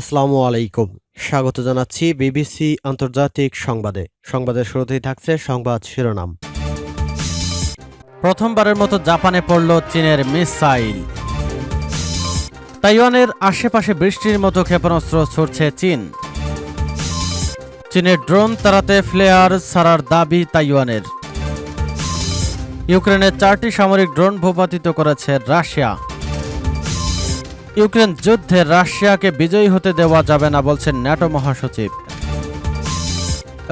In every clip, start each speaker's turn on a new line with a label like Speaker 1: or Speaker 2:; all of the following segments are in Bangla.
Speaker 1: আসসালামু আলাইকুম। স্বাগত জানাচ্ছি বিবিসি আন্তর্জাতিক সংবাদে। সংবাদের শুরুতেই থাকছে সংবাদ শিরোনাম। প্রথমবারের মতো জাপানে পড়ল চীনের মিসাইল। তাইওয়ানের আশেপাশে বৃষ্টির মতো ক্ষেপণাস্ত্র ছড়ছে চীন। চীনের ড্রোন তাড়াতে ফ্লেয়ার ছাড়ার দাবি তাইওয়ানের। ইউক্রেনের চারটি সামরিক ড্রোন ভূপাতিত করেছে রাশিয়া। ইউক্রেন যুদ্ধে রাশিয়াকে বিজয়ী হতে দেওয়া যাবে না বলছেন ন্যাটো মহাসচিব।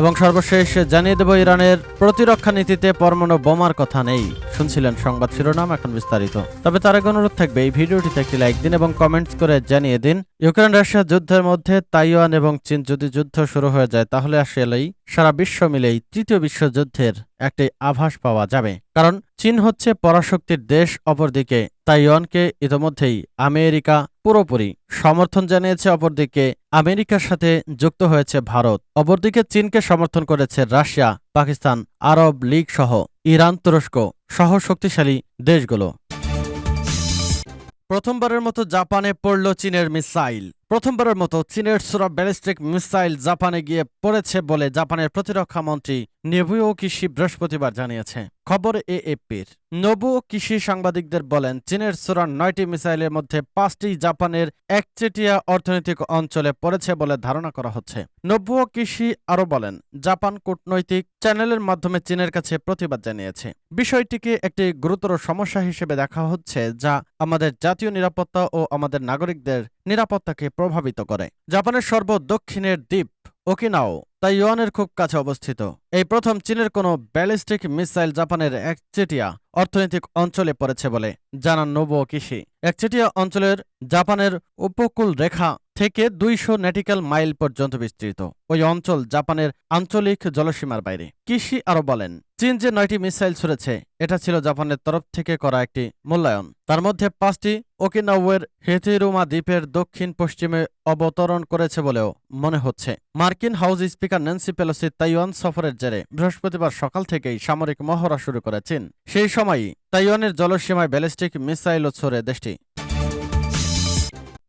Speaker 1: এবং সর্বশেষ জানিয়ে দেব ইরানের প্রতিরক্ষা নীতিতে পরমাণু বোমার কথা নেই। শুনছিলেন সংবাদ শিরোনাম, এখন বিস্তারিত। তবে তার আগে অনুরোধ থাকবে, এই ভিডিওটিতে একটি লাইক দিন এবং কমেন্টস করে জানিয়ে দিন ইউক্রেন রাশিয়া যুদ্ধের মধ্যে তাইওয়ান এবং চীন যদি যুদ্ধ শুরু হয়ে যায়, তাহলে আসলেই সারা বিশ্ব মিলেই তৃতীয় বিশ্বযুদ্ধের একটি আভাস পাওয়া যাবে। কারণ চীন হচ্ছে পরাশক্তির দেশ অপরদিকে, তাইওয়ানকে ইতোমধ্যেই আমেরিকা পুরোপুরি সমর্থন জানিয়েছে, অপরদিকে আমেরিকার সাথে যুক্ত হয়েছে ভারত। অপরদিকে চীনকে সমর্থন করেছে রাশিয়া, পাকিস্তান, আরব লীগ সহ ইরান, তুরস্ক সহ শক্তিশালী দেশগুলো। প্রথমবারের মতো জাপানে পড়ল চীনের মিসাইল। প্রথমবারের মতো চীনের সুরা ব্যালিস্টিক মিসাইল জাপানে গিয়ে পড়েছে বলে জাপানের প্রতিরক্ষা মন্ত্রী নেবুও কিশি বৃহস্পতিবার জানিয়েছে। খবর এএপির। নবুও কিশি সাংবাদিকদের বলেন, চীনের সুরা নয়টি মিসাইলের মধ্যে পাঁচটি জাপানের একচেটিয়া অর্থনৈতিক অঞ্চলে পড়েছে বলে ধারণা করা হচ্ছে। নবুও কিশি আরও বলেন, জাপান কূটনৈতিক চ্যানেলের মাধ্যমে চীনের কাছে প্রতিবাদ জানিয়েছে। বিষয়টিকে একটি গুরুতর সমস্যা হিসেবে দেখা হচ্ছে, যা আমাদের জাতীয় নিরাপত্তা ও আমাদের নাগরিকদের নিরাপত্তাকে প্রভাবিত করে। জাপানের সর্বদক্ষিণের দ্বীপ ওকিনাও, তাইওয়ানের খুব কাছে অবস্থিত। এই প্রথম চীনের কোনো ব্যালিস্টিক মিসাইল জাপানের একচেটিয়া অর্থনৈতিক অঞ্চলে পড়েছে বলে জানান নবুও কিশি একচেটিয়া অঞ্চলের জাপানের উপকূল রেখা থেকে দুইশো ন্যাটিক্যাল মাইল পর্যন্ত বিস্তৃত। ওই অঞ্চল জাপানের আঞ্চলিক জলসীমার বাইরে। কৃষি আরও বলেন, চীন যে নয়টি মিসাইল ছুড়েছে, এটা ছিল জাপানের তরফ থেকে করা একটি মূল্যায়ন। তার মধ্যে পাঁচটি ওকিনাওয়ের হেথিরুমা দ্বীপের দক্ষিণ পশ্চিমে অবতরণ করেছে বলেও মনে হচ্ছে। মার্কিন house speaker Nancy Pelosi Taiwan সফরের জেরে বৃহস্পতিবার সকাল থেকেই সামরিক মহড়া শুরু করেছেন সেই সময়ই তাইওয়ানের জলসীমায় ব্যালিস্টিক মিসাইলও ছড়ে দেশটি।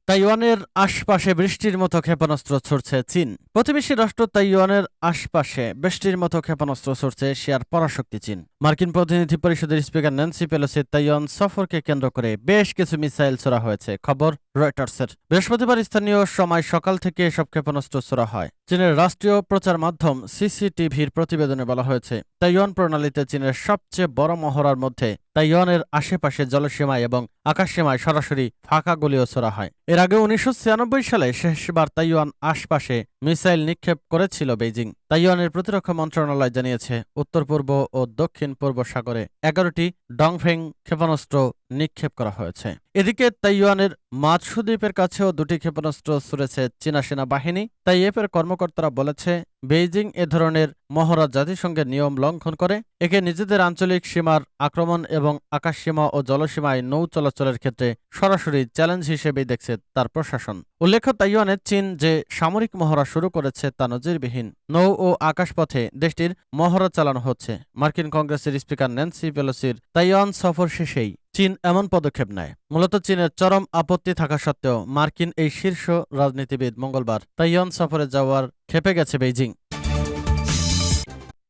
Speaker 1: তাইওয়ানের আশপাশে বৃষ্টির মতো ক্ষেপণাস্ত্র ছড়ছে চীন। প্রতিবেশী রাষ্ট্র তাইওয়ানের আশপাশে বৃষ্টির মতো ক্ষেপণাস্ত্র ছড়ছে এশিয়ার পরাশক্তি চীন। মার্কিন প্রতিনিধি পরিষদের স্পিকার ন্যান্সি পেলোসি তাইওয়ান সফরকে কেন্দ্র করে বেশ কিছু মিসাইল ছোড়া হয়েছে। খবর রয়টার্সের বৃহস্পতিবার স্থানীয় সময় সকাল থেকে এসব ক্ষেপণাস্ত্র ছোড়া হয়। চীনের রাষ্ট্রীয় প্রচার মাধ্যম সিসিটিভির প্রতিবেদনে বলা হয়েছে, তাইওয়ান প্রণালীতে চীনের সবচেয়ে বড় মহড়ার মধ্যে তাইওয়ানের আশেপাশে জলসীমায় এবং আকাশসীমায় সরাসরি ফাঁকা গুলিও ছোড়া হয়। এর আগে উনিশশো সালে শেষবার তাইওয়ান আশপাশে মিসাইল নিক্ষেপ করেছিল বেইজিং। তাইওয়ানের প্রতিরক্ষা মন্ত্রণালয় জানিয়েছে, উত্তর পূর্ব ও দক্ষিণ পূর্ব সাগরে এগারোটি ডংফেং ক্ষেপণাস্ত্র নিক্ষেপ করা হয়েছে। এদিকে তাইওয়ানের মাতসু দ্বীপের কাছেও দুটি ক্ষেপণাস্ত্র ছুড়েছে চীনা সেনাবাহিনী। তাই এপের কর্মকর্তারা বলেছে, বেইজিং এ ধরনের মহড়া জাতিসংঘের নিয়ম লঙ্ঘন করে। একে নিজেদের আঞ্চলিক সীমার আক্রমণ এবং আকাশসীমা ও জলসীমায় নৌ চলাচলের ক্ষেত্রে সরাসরি চ্যালেঞ্জ হিসেবেই দেখছে তার প্রশাসন। উল্লেখ্য, তাইওয়ানে চীন যে সামরিক মহড়া শুরু করেছে তা নজিরবিহীন। নৌ ও আকাশপথে দেশটির মহড়া চালানো হচ্ছে। মার্কিন কংগ্রেসের স্পিকার ন্যান্সি পেলোসির তাইওয়ান সফর শেষেই চীন এমন পদক্ষেপ নেয়। মূলত চীনের চরম আপত্তি থাকা সত্ত্বেও মার্কিন এই শীর্ষ রাজনীতিবিদ মঙ্গলবার তাইয়ন সফরে যাওয়ার খেপে গেছে বেইজিং।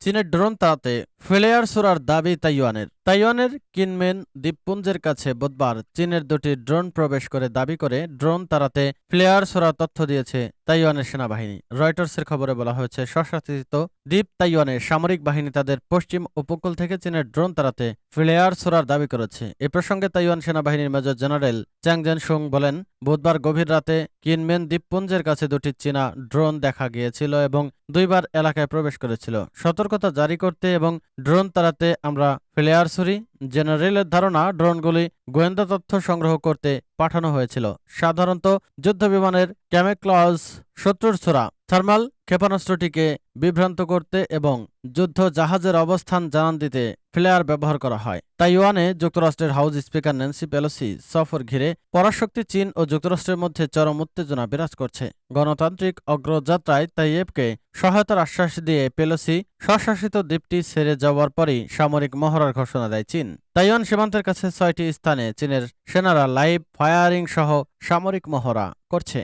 Speaker 1: চীনের ড্রোন তাড়াতে ফ্লেয়ার সোরার দাবি তাইওয়ানের। তাইওয়ানের কিনমেন দ্বীপপুঞ্জের কাছে বুধবার চীনের দুটি ড্রোন প্রবেশ করে দাবি করে ড্রোন তাড়াতে ফ্লেয়ার সোরার তথ্য দিয়েছে তাইওয়ানের সেনাবাহিনী। রয়টার্সের খবরে বলা হয়েছে স্বশাসিত দ্বীপ তাইওয়ানে সামরিক বাহিনী তাদের পশ্চিম উপকূল থেকে চীনের ড্রোন তাড়াতে ফ্লেয়ার সোরার দাবি করেছে। এ প্রসঙ্গে তাইওয়ান সেনাবাহিনীর মেজর জেনারেল চ্যাংজেন সুং বলেন, বুধবার গভীর রাতে কিনমেন দ্বীপপুঞ্জের কাছে দুটি চীনা ড্রোন দেখা গিয়েছিল এবং দুইবার এলাকায় প্রবেশ করেছিল। সতর্কতা জারি করতে এবং ড্রোন তাড়াতে আমরা ফ্লেয়ারসুরি জেনারেলের ধারণা ড্রোনগুলি গোয়েন্দা তথ্য সংগ্রহ করতে পাঠানো হয়েছিল। সাধারণত যুদ্ধবিমানের ক্যামেক্লজ শত্রুর ছোড়া থার্মাল ক্ষেপণাস্ত্রটিকে বিভ্রান্ত করতে এবং যুদ্ধ জাহাজের অবস্থান জানান দিতে ফ্লেয়ার ব্যবহার করা হয়। তাইওয়ানে যুক্তরাষ্ট্রের হাউস স্পিকার ন্যান্সি পেলোসি সফর ঘিরে পরাশক্তি চীন ও যুক্তরাষ্ট্রের মধ্যে চরম উত্তেজনা বিরাজ করছে। গণতান্ত্রিক অগ্রযাত্রায় তাইয়েবকে সহায়তার আশ্বাস দিয়ে পেলোসি স্বশাসিত দ্বীপটি ছেড়ে যাওয়ার পরই সামরিক মহড়ার ঘোষণা দেয় চীন। তাইওয়ান সীমান্তের কাছে ছয়টি স্থানে চীনের সেনারা লাইভ ফায়ারিং সহ সামরিক মহড়া করছে।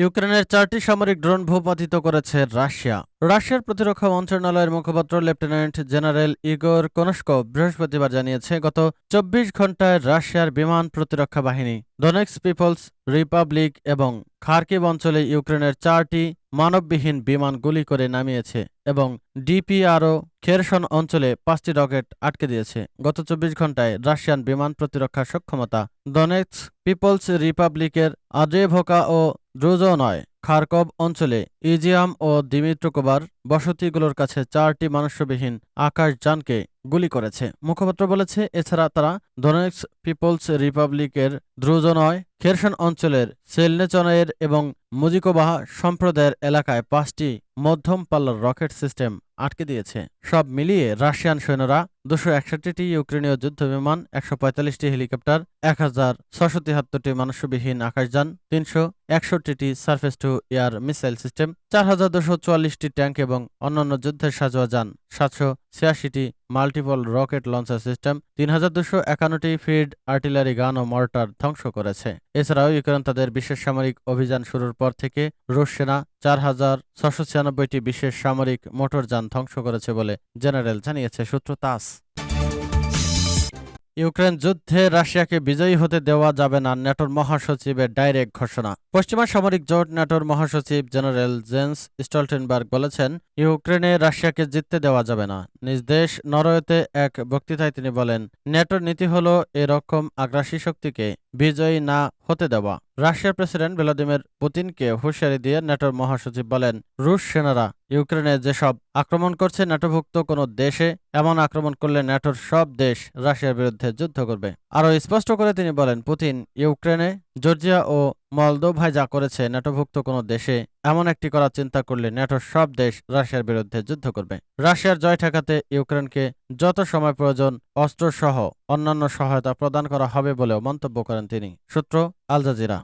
Speaker 1: ইউক্রেনের চারটি সামরিক ড্রোন ভূপাতিত করেছে রাশিয়া। রাশিয়ার প্রতিরক্ষা মন্ত্রণালয়ের মুখপাত্র লেফটেন্যান্ট জেনারেল ইগোর কোনস্কো বৃহস্পতিবার জানিয়েছে, গত চব্বিশ ঘন্টায় রাশিয়ার বিমান প্রতিরক্ষা বাহিনী ডোনেক্স পিপলস রিপাবলিক এবং খার্কিব অঞ্চলে ইউক্রেনের চারটি মানববিহীন বিমান গুলি করে নামিয়েছে এবং ডিপিআরও খেরসন অঞ্চলে পাঁচটি রকেট আটকে দিয়েছে। গত চব্বিশ ঘন্টায় রাশিয়ান বিমান প্রতিরক্ষা সক্ষমতা ডোনেক্স পিপলস রিপাবলিকের আদ্রেভোকা ও দ্রুজনয় খারকভ অঞ্চলে ইজিয়াম ও দিমিত্রকোবার বসতিগুলোর কাছে চারটি মানুষ্যবিহীন আকাশযানকে গুলি করেছে। মুখপাত্র বলেছে, এছাড়া তারা দনেক্স পিপলস রিপাবলিকের দ্রুজনয় খেরসন অঞ্চলের সেলনেচনের এবং মুজিকোবাহা সম্প্রদায়ের এলাকায় পাঁচটি মধ্যম পাল্লার রকেট সিস্টেম আটকে দিয়েছে। সব মিলিয়ে রাশিয়ান সৈন্যরা দুশো একষট্টিটি ইউক্রেনীয় যুদ্ধবিমান একশো পঁয়তাল্লিশটি হেলিকপ্টার, এক হাজার ছশো তিয়াত্তরটি মানুষবিহীন আকাশযান, তিনশো একষট্টিটি surface to air missile system, চার হাজার দুশো চুয়াল্লিশটি ট্যাঙ্ক এবং অন্যান্য যুদ্ধের সাজোয়া যান, সাতশো ছিয়াশিটি মাল্টিপল রকেট লঞ্চার সিস্টেম, তিন হাজার দুশো একান্নটি ফিড আর্টিলারি গান ও মর্টার ধ্বংস করেছে। এছাড়াও ইউক্রেন তাদের বিশেষ সামরিক অভিযান শুরুর পর থেকে রুশ সেনা চার হাজার ছশো ছিয়ানব্বইটি বিশেষ সামরিক মোটরযান ধ্বংস করেছে বলে জেনারেল জানিয়েছে সূত্র তাস। ইউক্রেন যুদ্ধে রাশিয়াকে বিজয়ী হতে দেওয়া যাবে না ন্যাটোর মহাসচিবের ডাইরেক্ট ঘোষণা। পশ্চিমা সামরিক জোট ন্যাটোর মহাসচিব জেনারেল জেন্স স্টলটেনবার্গ বলেছেন, ইউক্রেনে রাশিয়াকে জিততে দেওয়া যাবে না। নিজ দেশ নরওয়েতে এক বক্তৃতায় তিনি বলেন ন্যাটোর নীতি হল এরকম আগ্রাসী শক্তিকে বিজয়ী না হতে দেওয়া। রাশিয়ার প্রেসিডেন্ট ভ্লাদিমির পুতিনকে হুঁশিয়ারি দিয়ে ন্যাটোর মহাসচিব বলেন, রুশ সেনারা ইউক্রেনে যেসব আক্রমণ করছে, ন্যাটোভুক্ত কোনো দেশে এমন আক্রমণ করলে ন্যাটোর সব দেশ রাশিয়ার বিরুদ্ধে যুদ্ধ করবে। আরও স্পষ্ট করে তিনি বলেন, পুতিন, ইউক্রেনে, জর্জিয়া ও মলদোভায় যা করেছে ন্যাটোভুক্ত কোনো দেশে এমন একটি করার চিন্তা করলে ন্যাটোর সব দেশ রাশিয়ার বিরুদ্ধে যুদ্ধ করবে। রাশিয়ার জয় ঠেকাতে ইউক্রেনকে যত সময় প্রয়োজন অস্ত্রসহ অন্যান্য সহায়তা প্রদান করা হবে বলেও মন্তব্য করেন তিনি। সূত্র আল জাজিরা।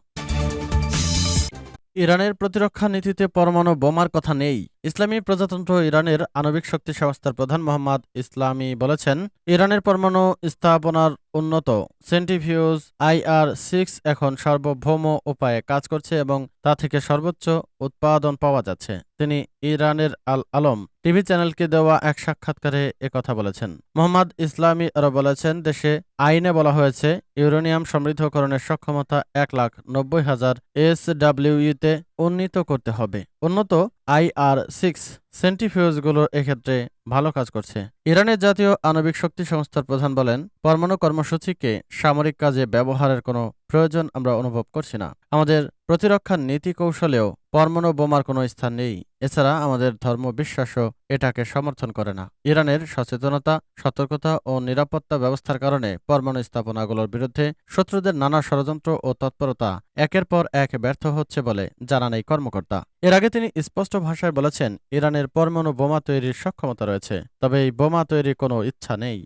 Speaker 1: ইরানের প্রতিরক্ষা নীতিতে পরমাণু বোমার কথা নেই। ইসলামী প্রজাতন্ত্র ইরানের আণবিক শক্তি সংস্থার প্রধান মোহাম্মদ ইসলামী বলেছেন, ইরানের পরমাণু স্থাপনার উন্নত। সেন্টিফিউজ আইআর সিক্স এখন সার্বভৌম উপায়ে কাজ করছে এবং তা থেকে সর্বোচ্চ উৎপাদন পাওয়া যাচ্ছে। তিনি ইরানের আল আলম টিভি চ্যানেলকে দেওয়া এক সাক্ষাৎকারে একথা বলেছেন। মোহাম্মদ ইসলামী আরও বলেছেন, দেশে আইনে বলা হয়েছে, ইউরেনিয়াম সমৃদ্ধকরণের সক্ষমতা এক লাখ নব্বই হাজার এস ডাব্লিউইতে উন্নীত করতে হবে। উন্নত আইআর সিক্স সেন্টিফিউজগুলোর এক্ষেত্রে ভালো কাজ করছে। ইরানের জাতীয় আণবিক শক্তি সংস্থার প্রধান বলেন, পরমাণু কর্মসূচিকে সামরিক কাজে ব্যবহারের কোনো প্রয়োজন আমরা অনুভব করছি না। আমাদের প্রতিরক্ষা নীতি কৌশলেও পরমাণু বোমার কোনো স্থান নেই। এছাড়া আমাদের ধর্ম বিশ্বাসও এটাকে সমর্থন করে না। ইরানের সচেতনতা, সতর্কতা ও নিরাপত্তা ব্যবস্থার কারণে পরমাণু স্থাপনাগুলোর বিরুদ্ধে শত্রুদের নানা ষড়যন্ত্র ও তৎপরতা একের পর এক ব্যর্থ হচ্ছে বলে জানান এই কর্মকর্তা। এর আগে তিনি স্পষ্ট ভাষায় বলেছেন ইরানের পরমাণু বোমা তৈরির সক্ষমতা রয়েছে তবে এই বোমা তৈরির কোনো ইচ্ছা নেই।